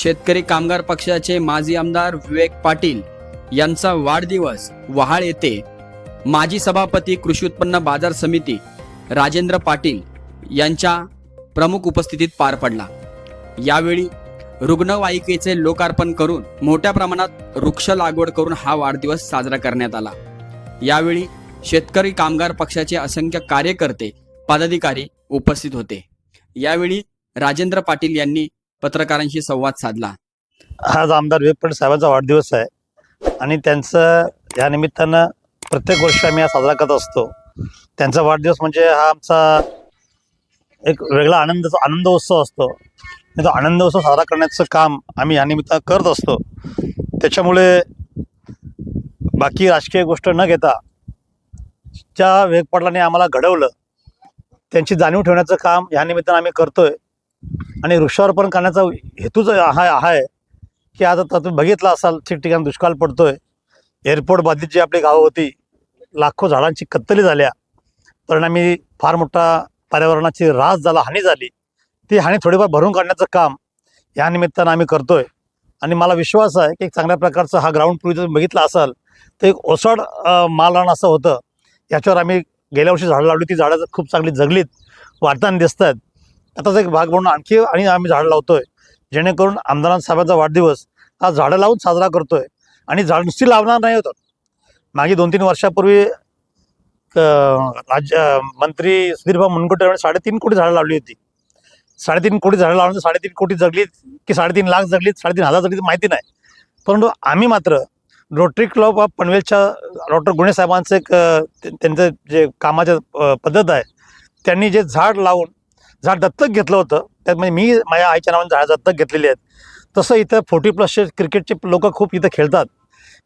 शेतकरी कामगार पक्षाचे माजी आमदार विवेक पाटील यांचा वाढदिवस वहाळ येथे. माजी सभापती कृषी उत्पन्न बाजार समिती राजेंद्र पाटील यांच्या प्रमुख उपस्थितीत पार पडला. यावेळी रुग्णवाहिकेचे लोकार्पण करून मोठ्या प्रमाणात वृक्ष लागवड करून हा वाढदिवस साजरा करण्यात आला. यावेळी शेतकरी कामगार पक्षाचे असंख्य कार्यकर्ते पदाधिकारी उपस्थित होते. यावेळी राजेंद्र पाटील यांनी पत्रकारांशी संवाद साधला. आज आमदार विवेक साहेबांचा वाढदिवस आहे. आणि त्यांचं या निमित्तानं प्रत्येक वर्षी आम्ही हा साजरा करत असतो. त्यांचा वाढदिवस म्हणजे हा आमचा एक वेगळा आनंदाचा आनंद उत्सव असतो. आणि तो आनंदोत्सव साजरा करण्याचं काम आम्ही या निमित्तानं करत असतो. त्याच्यामुळे बाकी राजकीय गोष्ट न घेता ज्या विवेक आम्हाला घडवलं त्यांची जाणीव ठेवण्याचं काम या निमित्तानं आम्ही करतोय. आणि वृक्षारोपण करण्याचा हेतूच हा आहे की आता तर तुम्ही बघितलं असाल ठिकठिकाणी दुष्काळ पडतोय. एअरपोर्ट बाधित जी आपली गावं होती लाखो झाडांची कत्तली झाल्या. परिणामी फार मोठा पर्यावरणाची रास झाला हानी झाली. ती हानी थोडीफार भरून काढण्याचं काम या निमित्तानं आम्ही करतोय. आणि मला विश्वास आहे की एक चांगल्या प्रकारचं हा ग्राउंड पूर्वी जर तुम्ही असाल तर एक ओसाड अं, मालरान असं होतं. याच्यावर आम्ही गेल्या वर्षी झाडं लावली ती झाडं खूप चांगली जगलीत वाढताना दिसत आहेत आताच एक भाग म्हणून आणखी आणि आम्ही झाडं लावतोय. जेणेकरून आमदार साहेबांचा वाढदिवस हा झाडं लावून साजरा करतोय. आणि झाड नुसती लावणार नाही होतं. मागे दोन तीन वर्षापूर्वी राज्य मंत्री सुधीरभाऊ मुनगुटे यांनी साडेतीन कोटी झाडं लावली होती. साडेतीन कोटी झाडं लावल्यानंतर साडेतीन कोटी जगलीत की साडेतीन लाख जगलीत साडेतीन हजार जगलीत माहिती नाही. परंतु आम्ही मात्र रोटरी क्लब ऑफ पनवेलच्या डॉक्टर गुणे साहेबांचं एक त्यांचं जे कामाचं पद्धत आहे त्यांनी जे झाड लावून झाड दत्तक घेतलं होतं त्यात म्हणजे मी माझ्या आईच्या नावाने झाड दत्तक घेतलेली आहेत. तसं इथं फोर्टी प्लसचे क्रिकेटचे लोक खूप इथं खेळतात.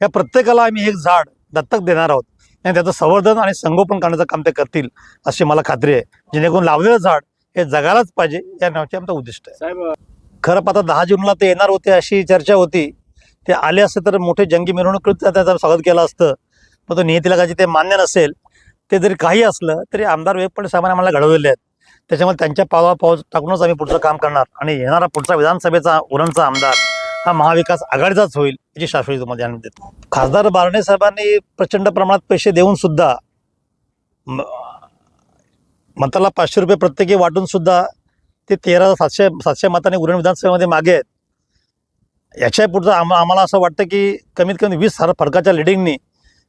या प्रत्येकाला आम्ही एक झाड दत्तक देणार आहोत. आणि त्याचं संवर्धन आणि संगोपन करण्याचं काम ते करतील अशी मला खात्री आहे. जेणेकरून लावलेलं झाड हे जगायलाच पाहिजे या नावाचे आमचं उद्दिष्ट आहे. खरं पाहता दहा जूनला ते येणार होते अशी चर्चा होती. ते आले असते तर मोठे जंगी मिरवणूक त्याचं स्वागत केलं असतं. पण तो नियतीला कधी ते मान्य नसेल. ते जरी काही असलं तरी आमदार पाटील साहेबांनी आम्हाला घडवलेले आहेत. त्याच्यामुळे त्यांच्या पावला पाऊस टाकूनच आम्ही पुढचं काम करणार. आणि येणारा पुढचा विधानसभेचा उरणचा आमदार हा महाविकास आघाडीचाच होईल याची शाश्वती तुम्हाला जाणून देतो. खासदार बारणे साहेबांनी प्रचंड प्रमाणात पैसे देऊन सुद्धा मताला पाचशे रुपये प्रत्येकी वाटून सुद्धा ते तेरा सातशे सातशे मताने उरण विधानसभेमध्ये मागे आहेत. याच्या पुढचं आम आम्हाला असं वाटतं की कमीत कमी वीस हजार फरकाच्या लिडिंगनी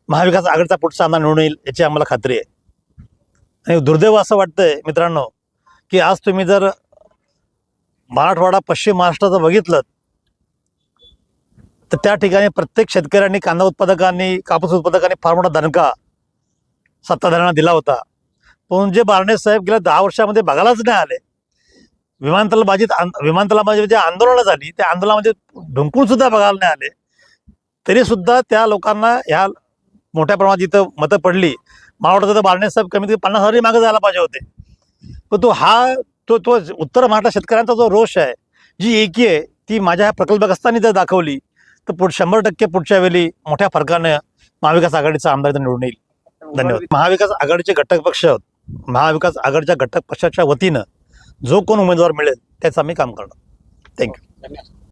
महाविकास आघाडीचा पुढचा आमदार निवडून येईल याची आम्हाला खात्री आहे. आणि दुर्दैव असं वाटतंय मित्रांनो की आज तुम्ही जर मराठवाडा पश्चिम महाराष्ट्राचं बघितलं तर त्या ठिकाणी प्रत्येक शेतकऱ्यांनी कांदा उत्पादकांनी कापूस उत्पादकांनी फार मोठा दणका सत्ताधाऱ्यांना दिला होता. पण जे बारणे साहेब गेल्या दहा वर्षामध्ये बघायलाच नाही आले. विमानतळ विमानतलाबाजी आंद- जे म्हणजे आंदोलनं झाली त्या आंदोलनामध्ये ढुंकून सुद्धा बघायला नाही आले. तरी सुद्धा त्या लोकांना ह्या मोठ्या प्रमाणात जिथं मतं पडली. मला वाटतं तर बारणे साहेब कमीत कमी पन्नास हजारही मागे जायला पाहिजे होते. पण तो हा तो तो उत्तर महाराष्ट्र शेतकऱ्यांचा जो रोष आहे जी एकी आहे ती माझ्या ह्या प्रकल्पग्रस्तांनी जर दाखवली तर पुढ शंभर टक्के पुढच्या वेळी मोठ्या फरकानं महाविकास आघाडीचा आमदार निवडून येईल. धन्यवाद. महाविकास आघाडीचे घटक पक्ष महाविकास आघाडीच्या घटक पक्षाच्या वतीनं जो कोण उमेदवार मिळेल त्याचं आम्ही काम करणार. थँक्यू